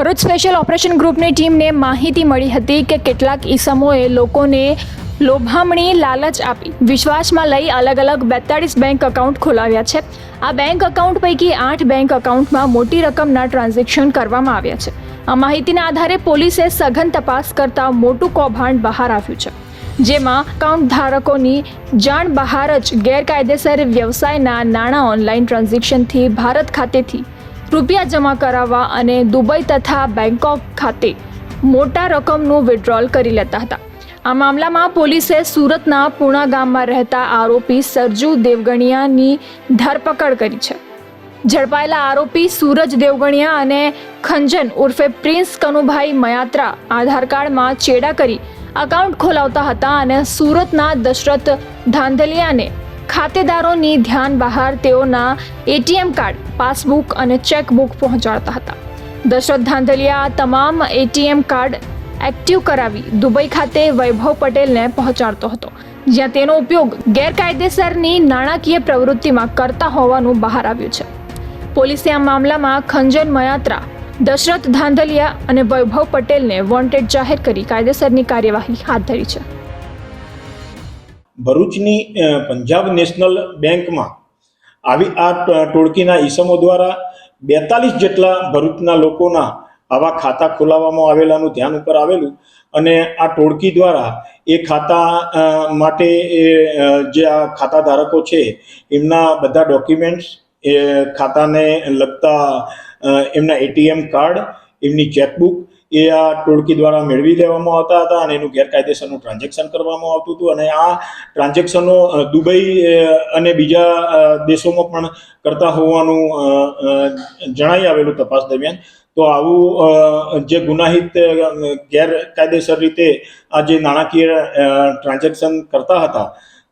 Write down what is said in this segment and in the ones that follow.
Bharuch special operation ગ્રુપની ટીમને માહિતી મળી હતી કે કેટલાક ઈસમોએ લોકોને લોભામણી લાલચ આપી વિશ્વાસમાં લઈ અલગ અલગ બેતાળીસ બેંક એકાઉન્ટ ખોલાવ્યા છે. આ બેંક એકાઉન્ટ પૈકી આઠ બેંક એકાઉન્ટમાં મોટી રકમના ટ્રાન્ઝેક્શન કરવામાં આવ્યા છે. આ માહિતીના આધારે પોલીસે સઘન તપાસ કરતા મોટું કૌભાંડ બહાર આવ્યું છે. જેમાં એકાઉન્ટ ધારકોની જાણ બહાર જ ગેરકાયદેસર વ્યવસાયના નાણાં ઓનલાઈન ટ્રાન્ઝેક્શનથી ભારત ખાતેથી રૂપિયા જમા કરાવવા અને દુબઈ તથા બેંકોક ખાતે મોટા રકમનું વિડ્રોલ કરી લેતા હતા. આ મામલામાં પોલીસે સુરતના પૂણા ગામમાં રહેતા આરોપી સરજુ દેવગણિયાની ધરપકડ કરી છે. ઝડપાયેલા આરોપી સૂરજ દેવગણિયા અને ખંજન ઉર્ફે પ્રિન્સ કનુભાઈ મયાત્રા આધાર કાર્ડમાં ચેડા કરી અકાઉન્ટ ખોલાવતા હતા અને સુરતના દશરથ ધાંધલિયાને ખાતેદારોની ધ્યાન બહાર તેઓના એટીએમ કાર્ડ, પાસબુક અને ચેકબુક પહોંચાડતા હતા. દશરથ ધાંધલિયા તમામ એટીએમ કાર્ડ એક્ટિવ કરાવી દુબઈ ખાતે વૈભવ પટેલને પહોંચાડતો હતો, જ્યાં તેનો ઉપયોગ ગેરકાયદેસરની નાણાકીય પ્રવૃત્તિમાં કરતા હોવાનું બહાર આવ્યું છે. પોલીસે આ મામલામાં ખંજન મયાત્રા, દશરથ ધાંધલિયા અને વૈભવ પટેલને વોન્ટેડ જાહેર કરી કાયદેસરની કાર્યવાહી હાથ ધરી છે. ભરૂચની પંજાબ નેશનલ બેંકમાં આવી આ ટોળકીના ઈસમો દ્વારા બેતાલીસ જેટલા ભરૂચના લોકોના આવા ખાતા ખોલાવવામાં આવેલાનું ધ્યાન ઉપર આવેલું અને આ ટોળકી દ્વારા એ ખાતા માટે જે આ ખાતા ધારકો છે, એમના બધા ડોક્યુમેન્ટ્સ, એ ખાતાને લગતા એમના એટીએમ કાર્ડ, એમની ચેકબુક એ આ ટોળકી દ્વારા મેળવી લેવામાં આવતા હતા અને એનું ગેરકાયદેસરનું ટ્રાન્ઝેક્શન કરવામાં આવતું હતું અને આ ટ્રાન્ઝેક્શનો દુબઈ અને બીજા દેશોમાં પણ કરતા હોવાનું જણાઈ આવેલું તપાસ દરમિયાન. તો આવું જે ગુનાહિત ગેરકાયદેસર રીતે આ જે નાણાકીય ટ્રાન્ઝેક્શન કરતા હતા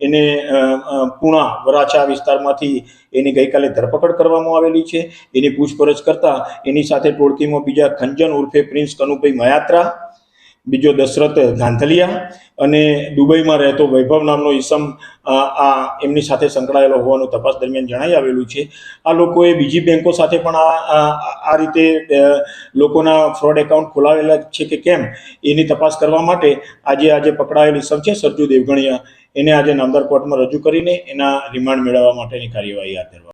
એને પૂણા વરાછા વિસ્તારમાંથી એની ગઈકાલે ધરપકડ કરવામાં આવેલી છે. એની પૂછપરછ કરતાં એની સાથે ટોળકીમાં બીજા ખંજન ઉર્ફે પ્રિન્સ કનુભાઈ મયાત્રા બીજો દશરથ ગાંધલિયા અને દુબઈમાં રહેતો વૈભવ નામનો ઈસમ, આ એમની સાથે સંકળાયેલો હોવાનું તપાસ દરમિયાન જણાઈ આવેલું છે. આ લોકોએ બીજી બેંકો સાથે પણ આ, આ- રીતે લોકોના ફ્રોડ એકાઉન્ટ ખોલાવેલા છે કે કેમ, એની તપાસ કરવા માટે આજે આજે પકડાયેલ ઈસમ છે સરજુ દેવગણિયા. એને આજે નામદાર કોર્ટમાં રજૂ કરીને એના રિમાન્ડ મેળવવા માટેની કાર્યવાહી હાથ ધરવામાં